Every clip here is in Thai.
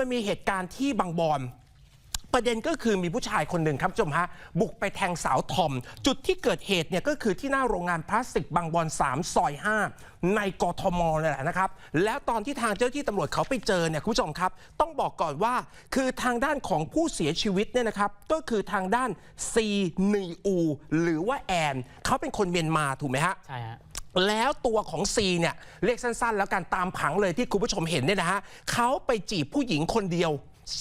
มันมีเหตุการณ์ที่บางบอนประเด็นก็คือมีผู้ชายคนหนึ่งครับผู้ชมฮะบุกไปแทงสาวทอม จุดที่เกิดเหตุเนี่ยก็คือที่หน้าโรงงานพลาสติกบางบอน3ซอย 5 ในกทมเนี่ยแหละนะครับ แล้วตอนที่ทางเจ้าหน้าที่ตำรวจเขาไปเจอเนี่ยคุณผู้ชมครับ ต้องบอกก่อนว่าคือทางด้านของผู้เสียชีวิตเนี่ยนะครับก็คือทางด้านซีนีอูหรือว่าแอนเขาเป็นคนเมียนมาถูกไหมฮะใช่ฮะ แล้วตัวของซีเนี่ยเรียกสั้นๆ แล้วกันตามผังเลยที่คุณผู้ชมเห็นเนี่ยนะฮะเขาไปจีบผู้หญิงคนเดียว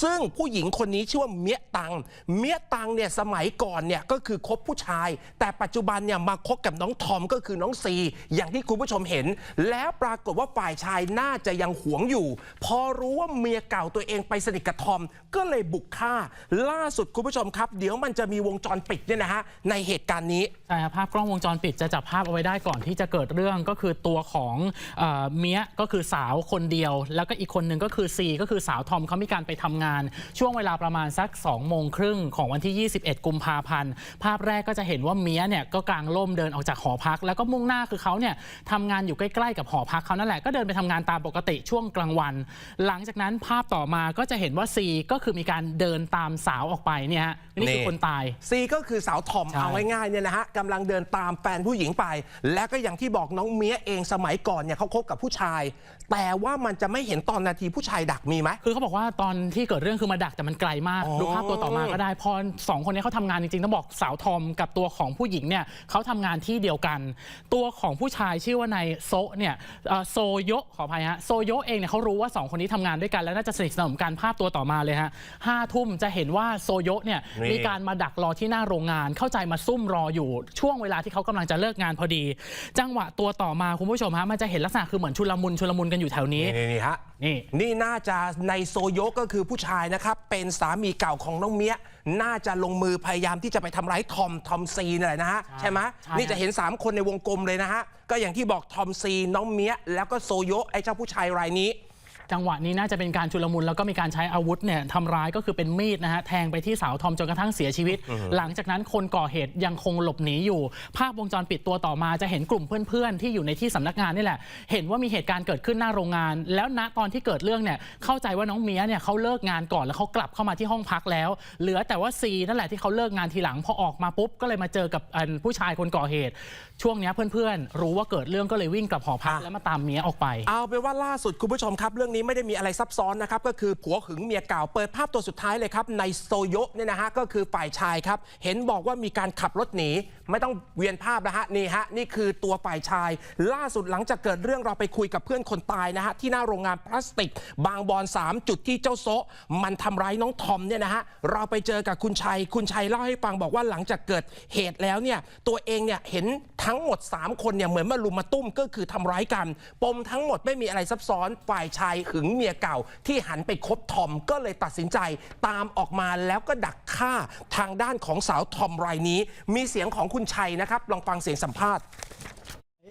ซึ่งผู้หญิงคนนี้ชื่อว่าเมียตัง เมียตังเนี่ยสมัยก่อนเนี่ยก็คือคบผู้ชาย แต่ปัจจุบันเนี่ยมาคบกับน้องทอมก็คือน้องซี อย่างที่คุณผู้ชมเห็น แล้วปรากฏว่าฝ่ายชายน่าจะยังหวงอยู่ พอรู้ว่าเมียเก่าตัวเองไปสนิทกับทอม ก็เลยบุกฆ่า ล่าสุดคุณผู้ชมครับ เดี๋ยวมันจะมีวงจรปิดเนี่ยนะฮะในเหตุการณ์นี้ใช่ครับภาพกล้องวงจรปิดจะจับภาพเอาไว้ได้ก่อนที่จะเกิดเรื่องก็คือตัวของเอเมียก็คือสาวคนเดียว แล้วก็อีกคนหนึ่งก็คือซีก็คือสาวทอมเขามีการไปทำงาน ช่วงเวลาประมาณสัก2โมงครึ่งของวันที่ 21 กุมภาพันธ์ ภาพแรกก็จะเห็นว่าเมียเนี่ยก็กางร่มเดินออกจากหอพัก แล้วก็มุ่งหน้าคือเขาเนี่ยทำงานอยู่ใกล้ๆกับหอพักเขานั่นแหละก็เดินไปทำงานตามปกติช่วงกลางวัน หลังจากนั้นภาพต่อมาก็จะเห็นว่าซีก็คือมีการเดินตามสาวออกไปเนี่ยฮะนี่คือนี่คนตายซีก็คือสาวทอมใช่เอาง่ายๆเนี่ยนะฮะกำลังเดินตามแฟนผู้หญิงไป และก็อย่างที่บอกน้องเมียเองสมัยก่อนเนี่ยเขาคบกับผู้ชาย แต่ว่ามันจะไม่เห็นตอนนาทีผู้ชายดักมีไหมคือเขาบอกว่าตอนที่เกิดเรื่องคือมาดักแต่มันไกลมากอ๋อดูภาพตัวต่อมาก็ได้พอสองคนนี้เขาทำงานจริงๆต้องบอกสาวทอมกับตัวของผู้หญิงเนี่ยเขาทำงานที่เดียวกัน ตัวของผู้ชายชื่อว่านายโซะเนี่ยเอ่อโซโยะขออภัยฮะโซโยะเองเนี่ยเขารู้ว่าสองคนนี้ทำงานด้วยกันแล้วน่าจะสนิทสนมกันภาพตัวต่อมาเลยฮะห้าทุ่มจะเห็นว่าโซโยะเนี่ยนี่ มีการ มาดักรอที่หน้าโรงงานเข้าใจมาซุ่มรออยู่ช่วงเวลาที่เขากำลังจะเลิกงานพอดี จังหวะตัวต่อมาคุณผู้ชมฮะมันจะเห็นลักษณะคือเหมือนชุลมุนชุลมุนกันอยู่แถวนี้ นี่นี่ฮะนี่ นี่น่าจะในโซโยะก็คือผู้ชายนะครับ เป็นสามีเก่าของน้องเมียน่าจะลงมือพยายามที่จะไปทำร้ายทอมทอมซีนั่นแหละนะฮะใช่ใช่ไหมใช่ นี่จะเห็น 3 คนในวงกลมเลยนะฮะ ก็อย่างที่บอกทอมซีน้องเมียแล้วก็โซโยะไอ้เจ้าผู้ชายรายนี้ จังหวะนี้น่าจะเป็นการชุลมุนแล้วก็มีการใช้อาวุธเนี่ยทำร้ายก็คือเป็นมีดนะฮะแทงไปที่สาวทอมจนกระทั่งเสียชีวิต หลังจากนั้นคนก่อเหตุยังคงหลบหนีอยู่ ภาพวงจรปิดตัวต่อมาจะเห็นกลุ่มเพื่อนๆ ที่อยู่ในที่สำนักงานนี่แหละ เห็นว่ามีเหตุการณ์เกิดขึ้นหน้าโรงงาน แล้วณตอนที่เกิดเรื่องเนี่ยเข้าใจว่าน้องเมียเนี่ยเขาเลิกงานก่อนแล้วเขากลับเข้ามาที่ห้องพักแล้ว เหลือแต่ว่าซีนั่นแหละที่เขาเลิกงานทีหลังพอออกมาปุ๊บก็เลยมาเจอกับอันผู้ชายคนก่อเหตุ ช่วงเนี้ยเพื่อนๆ รู้ว่าเกิดเรื่องก็เลยวิ่งกลับหอพักอะแล้วมาตามเมียออกไป เอาเป็นว่าล่าสุดคุณผู้ชมครับเรื่องนี้ไม่ได้มีอะไรซับซ้อนนะครับก็คือผัวหึงเมียเก่าเปิดภาพตัวสุดท้ายเลยครับในโซโยเนี่ยนะฮะก็คือฝ่ายชายครับเห็นบอกว่ามีการขับรถหนี ไม่ต้องเวียนภาพนะฮะนี่ฮะนี่คือตัวฝ่ายชาย ล่าสุดหลังจากเกิดเรื่องเราไปคุยกับเพื่อนคนตายนะฮะที่หน้าโรงงานพลาสติก บางบอน 3 จุดที่เจ้าโซะมันทำร้ายน้องทอมเนี่ยนะฮะเราไปเจอกับคุณชัย คุณชัยเล่าให้ฟังบอกว่าหลังจากเกิดเหตุแล้วเนี่ยตัวเองเนี่ยเห็นทั้งหมด 3 คนเนี่ยเหมือนมาลุมมาตุ้มก็คือทำร้ายกัน ปมทั้งหมดไม่มีอะไรซับซ้อนฝ่ายชายหึงเมียเก่า ที่หันไปคบทอมก็เลยตัดสินใจตามออกมาแล้วก็ดักฆ่าทางด้านของสาวทอมรายนี้ มีเสียงของคุณชัยนะครับ ลองฟังเสียงสัมภาษณ์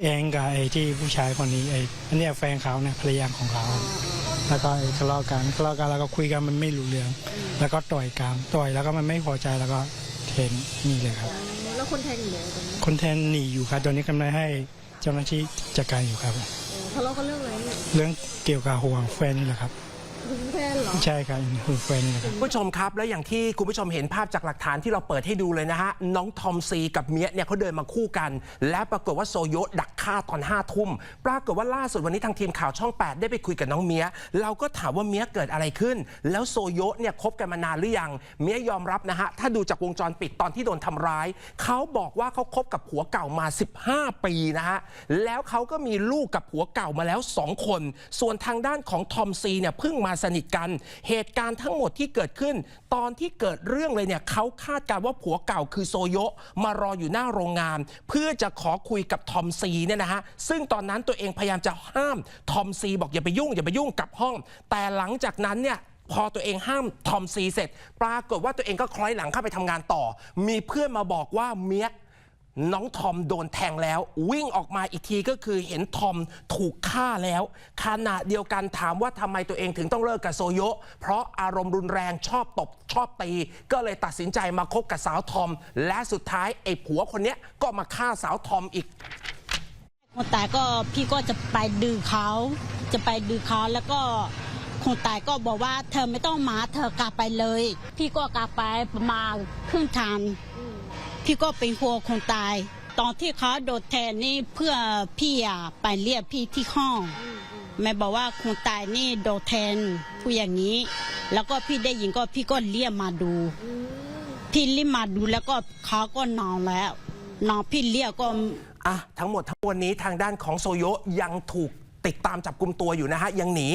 เองกับไอ้ที่ผู้ชายคนนี้ไอ้อันเนี้ยแฟนเขาเนี่ยภรรยาของเขา แล้วก็ไอ้ทะเลาะกันทะเลาะกันแล้วก็คุยกันมันไม่รู้เรื่อง แล้วก็ต่อยกันต่อยแล้วก็มันไม่พอใจแล้วก็เทนนี่เลยครับ แล้วคนแทงอยู่ไหนตอนนี้คนแทนหนีอยู่ครับตอนนี้กำลังให้เจ้าหน้าที่จัดการอยู่ครับเออทะเลาะกันเรื่องอะไรเนี่ยเรื่องเกี่ยวกับห่วงแฟนนี่แหละครับ หึงแฟนเหรอ ใช่ครับห่วงแฟนนี่แหละครับ คุณผู้ชมครับ และอย่างที่คุณผู้ชมเห็นภาพจากหลักฐานที่เราเปิดให้ดูเลยนะฮะ น้องทอมซีกับเมียเนี่ยเขาเดินมาคู่กัน และปรากฏว่าโซโยะดักฆ่าตอน5้าทุ่ม ปรากฏว่าล่าสุดวันนี้ทางทีมข่าวช่อง 8 ได้ไปคุยกับน้องเมีย เราก็ถามว่าเมียเกิดอะไรขึ้น แล้วโซโยะเนี่ยคบกันมานานหรือยัง เมียยอมรับนะฮะ ถ้าดูจากวงจรปิดตอนที่โดนทำร้าย เขาบอกว่าเขาคบกับผัวเก่ามา 15 ปีนะฮะ แล้วเขาก็มีลูกกับผัวเก่ามาแล้ว 2 คน ส่วนทางด้านของทอมซีเนี่ยเพิ่งมาสนิทกัน เหตุการณ์ทั้งหมดที่เกิดขึ้น ตอนที่เกิดเรื่องเลยเนี่ยเขาคาดการว่าผัวเก่าคือโซโยะมารออยู่หน้าโรงงาน เพื่อจะขอคุยกับทอมซีเนี่ยนะฮะซึ่งตอนนั้นตัวเองพยายามจะห้ามทอมซีบอกอย่าไปยุ่งอย่าไปยุ่งกับห้อง แต่หลังจากนั้นเนี่ยพอตัวเองห้ามทอมซีเสร็จ ปรากฏว่าตัวเองก็คล้อยหลังเข้าไปทำงานต่อ มีเพื่อนมาบอกว่าเมีย น้องทอมโดนแทงแล้ว วิ่งออกมาอีกทีก็คือเห็นทอมถูกฆ่าแล้วขณะเดียวกันถามว่าทำไมตัวเองถึงต้องเลิกกับโซโยะเพราะอารมณ์รุนแรงชอบตบชอบตี ก็เลยตัดสินใจมาคบกับสาวทอม และสุดท้ายไอ้ผัวคนเนี้ยก็มาฆ่าสาวทอมอีกคนตายก็พี่ก็จะไปดื้อเขาจะไปดื้อเขาแล้วก็คคนตายก็บอกว่าเธอไม่ต้องมาเธอกลับไปเลย พี่ก็กลับไปประมาณครึ่งทาง พี่ก็เป็นห่วคนตาย ตอนที่เขาโดดแทนนี่เพื่อพี่อะไปเรียกพี่ที่ห้องแม่บอกว่าคนตายนี่โดดแทนผู้อย่างนี้ แล้วก็พี่ได้ยินก็พี่ก็เรียกมาดูพี่รีบมาดูแล้วก็เขาก็นอนแล้วนอนพี่เรียกก็อะทั้งหมดทั้งมวลนี้ทางด้านของโซโยยังถูกติดตามจับกลุ่มตัวอยู่นะฮะยังหนี